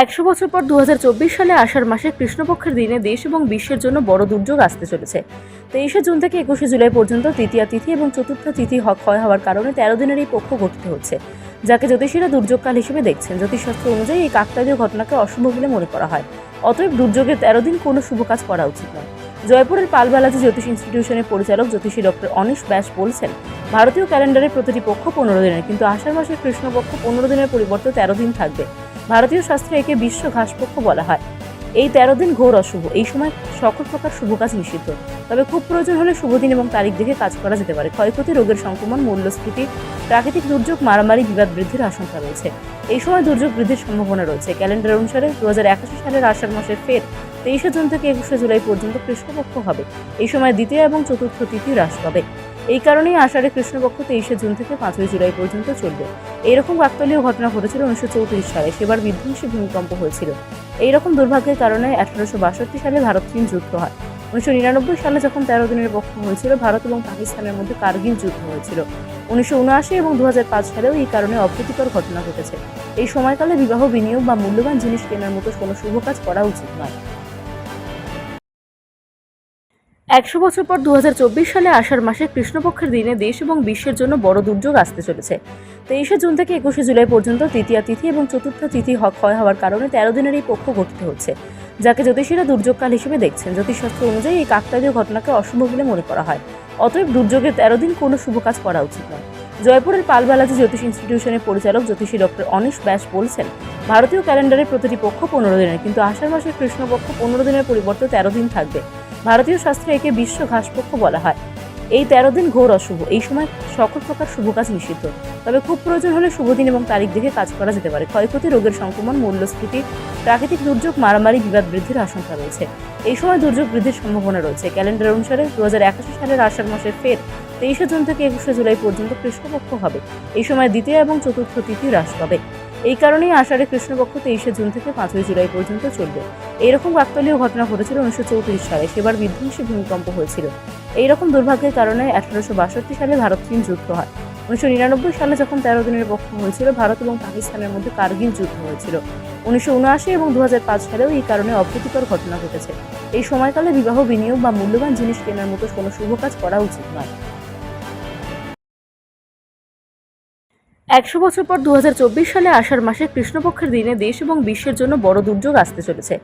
একশো বছর পর দু হাজার চব্বিশ সালে আষাঢ় মাসে কৃষ্ণপক্ষের দিনে দেশ এবং বিশ্বের জন্য বড় দুর্যোগ আসতে চলেছে। তেইশে জুন থেকে একুশে জুলাই পর্যন্ত তৃতীয়া তিথি এবং চতুর্থ তিথি ক্ষয় হওয়ার কারণে তেরো দিনের এই পক্ষ গঠিত হচ্ছে, যাকে জ্যোতিষীরা দুর্যোগকাল হিসেবে দেখছেন। জ্যোতিষশাস্ত্র অনুযায়ী এই কাকতালীয় ঘটনাকে অশুভ বলে মনে করা হয়। অতএব দুর্যোগের তেরো দিন কোনো শুভ কাজ করা উচিত নয়। জয়পুরের পালবালাজি জ্যোতিষ ইনস্টিটিউশনের পরিচালক জ্যোতিষী ডক্টর অনিশ ব্যাস বলছেন, ভারতীয় ক্যালেন্ডারের প্রতিটি পক্ষ পনেরো দিনের, কিন্তু আষাঢ় মাসের কৃষ্ণপক্ষ পনেরো দিনের পরিবর্তে তেরো দিন থাকবে। ভারতীয় শাস্ত্রে একে বিশ্ব ঘাসপক্ষ বলা হয়। এই তেরো দিন ঘোর অশুভ। এই সময় সকল প্রকার শুভ কাজ নিষিদ্ধ। তবে খুব প্রয়োজন হলে শুভ দিন এবং তারিখ দেখে কাজ করা যেতে পারে। ক্ষয়ক্ষতি, রোগের সংক্রমণ, মূল্যস্ফীতি, প্রাকৃতিক দুর্যোগ, মারামারি, বিবাদ বৃদ্ধির আশঙ্কা রয়েছে। এই সময় দুর্যোগ বৃদ্ধির সম্ভাবনা রয়েছে। ক্যালেন্ডার অনুসারে দু হাজার একাশি সালের আষাঢ় মাসের ফের তেইশে জুন থেকে একুশে জুলাই পর্যন্ত কৃষ্ণপক্ষ হবে। এই সময় দ্বিতীয় এবং চতুর্থ তিথি হ্রাস পাবে। এই কারণেই আষাঢ়ে কৃষ্ণপক্ষ তেইশে জুন থেকে পাঁচই জুলাই পর্যন্ত চলবে। এইরকম কাকতালীয় ঘটনা ঘটেছিল উনিশশো চৌত্রিশ সালে। সেবার বিধ্বংসী ভূমিকম্প হয়েছিল। এইরকম দুর্ভাগ্যের কারণে আঠারোশো বাষট্টি সালে ভারত চীন যুদ্ধ হয়। উনিশশো নিরানব্বই সালে যখন তেরো দিনের পক্ষ হয়েছিল, ভারত এবং পাকিস্তানের মধ্যে কার্গিল যুদ্ধ হয়েছিল। উনিশশো উনআশি এবং দু হাজার পাঁচ সালেও এই কারণে অপ্রীতিকর ঘটনা ঘটেছে। এই সময়কালে বিবাহ, বিনিয়োগ বা মূল্যবান জিনিস কেনার মতো কোনো শুভ কাজ করা উচিত নয়। একশো বছর পর দু হাজার চব্বিশ সালে আষাঢ় মাসে কৃষ্ণপক্ষের দিনে দেশ এবং বিশ্বের জন্য বড় দুর্যোগ আসতে চলেছে। তেইশে জুন থেকে একুশে জুলাই পর্যন্ত তৃতীয়া তিথি এবং চতুর্থ তিথি হ- ক্ষয় হওয়ার কারণে তেরো দিনের এই পক্ষ গঠিত হচ্ছে, যাকে জ্যোতিষীরা দুর্যোগকাল হিসেবে দেখছেন। জ্যোতিষশাস্ত্র অনুযায়ী এই কাকতালীয় ঘটনাকে অশুভ বলে মনে করা হয়। অতএব দুর্যোগের তেরো দিন কোনো শুভ কাজ করা উচিত নয়। জয়পুরের পালবালাজি জ্যোতিষ ইনস্টিটিউশনের পরিচালক জ্যোতিষী ডক্টর অনিশ ব্যাস বলছেন, ভারতীয় ক্যালেন্ডারের প্রতিটি পক্ষ পনেরো দিনের, কিন্তু আষাঢ় মাসের কৃষ্ণপক্ষ পনেরো দিনের পরিবর্তে তেরো দিন থাকবে। ভারতীয় শাস্ত্রে একে বিশ্ব ঘাসপক্ষ বলা হয়। এই তেরো দিন ঘোর অশুভ। এই সময় সকল প্রকার শুভ কাজ নিষিদ্ধ। তবে খুব প্রয়োজন হলে শুভ দিন এবং তারিখ দেখে কাজ করা যেতে পারে। ক্ষয়ক্ষতি, রোগের সংক্রমণ, মূল্যস্ফীতি, প্রাকৃতিক দুর্যোগ, মারামারি, বিবাদ বৃদ্ধির আশঙ্কা রয়েছে। এই সময় দুর্যোগ বৃদ্ধির সম্ভাবনা রয়েছে। ক্যালেন্ডার অনুসারে দু হাজার একাশি সালের আষাঢ় মাসের ফের তেইশে জুন থেকে একুশে জুলাই পর্যন্ত কৃষ্ণপক্ষ হবে। এই সময় দ্বিতীয় এবং চতুর্থ তিথি হ্রাস পাবে। এই কারণেই আষাঢ়ে কৃষ্ণপক্ষ তেইশে জুন থেকে পাঁচই জুলাই পর্যন্ত চলবে। এইরকম কাকতালীয় ঘটনা ঘটেছিল উনিশশো চৌত্রিশ সালে, সেবার বিধ্বংসী ভূমিকম্প হয়েছিল। এইরকম দুর্ভাগ্যের কারণে আঠারোশো বাষট্টি সালে ভারত চীন যুদ্ধ হয়। উনিশশো নিরানব্বই সালে যখন তেরো দিনের পক্ষ হয়েছিল, ভারত এবং পাকিস্তানের মধ্যে কার্গিল যুদ্ধ হয়েছিল। উনিশশো উনআশি এবং দু হাজার পাঁচ সালেও এই কারণে অপ্রীতিকর ঘটনা ঘটেছে। এই সময়কালে বিবাহ, বিনিয়োগ বা মূল্যবান জিনিস কেনার মতো কোনো শুভ কাজ করা উচিত নয়। একশো বছর পর দু হাজার চব্বিশ সালে আষাঢ় মাসে কৃষ্ণপক্ষের দিনে দেশ এবং বিশ্বের জন্য বড় দুর্যোগ আসতে চলেছে।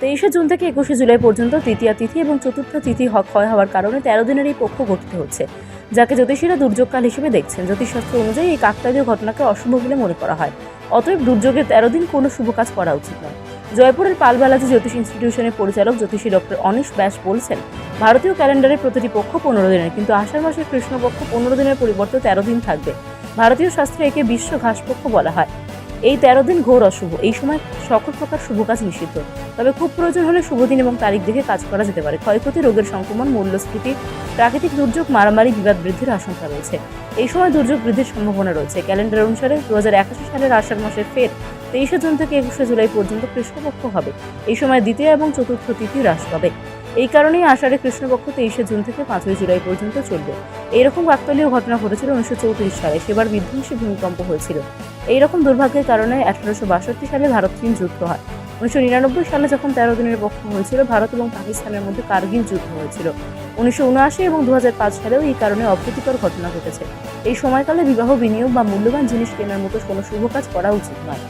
তেইশে জুন থেকে একুশে জুলাই পর্যন্ত তৃতীয়া তিথি এবং চতুর্থ তিথি হ- ক্ষয় হওয়ার কারণে তেরো দিনের এই পক্ষ গঠিত হচ্ছে, যাকে জ্যোতিষীরা দুর্যোগকাল হিসেবে দেখছেন। জ্যোতিষশাস্ত্র অনুযায়ী এই কাকতালীয় ঘটনাকে অশুভ বলে মনে করা হয়। অতএব দুর্যোগের তেরো দিন কোনো শুভ কাজ করা উচিত নয়। জয়পুরের পালবালাজি জ্যোতিষ ইনস্টিটিউশনের পরিচালক জ্যোতিষী ডক্টর অনিশ ব্যাস বলছেন, ভারতীয় ক্যালেন্ডারের প্রতিটি পক্ষ পনেরো দিনের, কিন্তু আষাঢ় মাসের কৃষ্ণপক্ষ পনেরো দিনের পরিবর্তে তেরো দিন থাকবে। ভারতীয় শাস্ত্রে একে বিশ্ব ঘাসপক্ষ বলা হয়। এই তেরো দিন ঘোর অশুভ। এই সময় সকল প্রকার শুভ কাজ নিষিদ্ধ। তবে খুব প্রয়োজন হলে শুভ দিন এবং তারিখ দেখে কাজ করা যেতে পারে। ক্ষয়ক্ষতি, রোগের সংক্রমণ, মূল্যস্ফীতি, প্রাকৃতিক দুর্যোগ, মারামারি, বিবাদ বৃদ্ধির আশঙ্কা রয়েছে। এই সময় দুর্যোগ বৃদ্ধির সম্ভাবনা রয়েছে। ক্যালেন্ডার অনুসারে দু হাজার একাশি সালের আষাঢ় মাসের ফের তেইশে জুন থেকে একুশে জুলাই পর্যন্ত কৃষ্ণপক্ষ হবে। এই সময় দ্বিতীয় এবং চতুর্থ তিথি হ্রাস পাবে। এই কারণেই আষাঢ়ে কৃষ্ণপক্ষ তেইশে জুন থেকে পাঁচই জুলাই পর্যন্ত চলবে। এইরকম কাকতালীয় ঘটনা ঘটেছিল উনিশশো চৌত্রিশ সালে, সেবার বিধ্বংসী ভূমিকম্প হয়েছিল। এইরকম দুর্ভাগ্যের কারণে আঠারোশো বাষট্টি সালে ভারত চীন যুদ্ধ হয়। উনিশশো নিরানব্বই সালে যখন তেরো দিনের পক্ষ হয়েছিল, ভারত এবং পাকিস্তানের মধ্যে কার্গিল যুদ্ধ হয়েছিল। উনিশশো উনআশি এবং দু হাজার পাঁচ সালেও এই কারণে অপ্রীতিকর ঘটনা ঘটেছে। এই সময়কালে বিবাহ, বিনিয়োগ বা মূল্যবান জিনিস কেনার মতো কোনো শুভ কাজ করা উচিত নয়।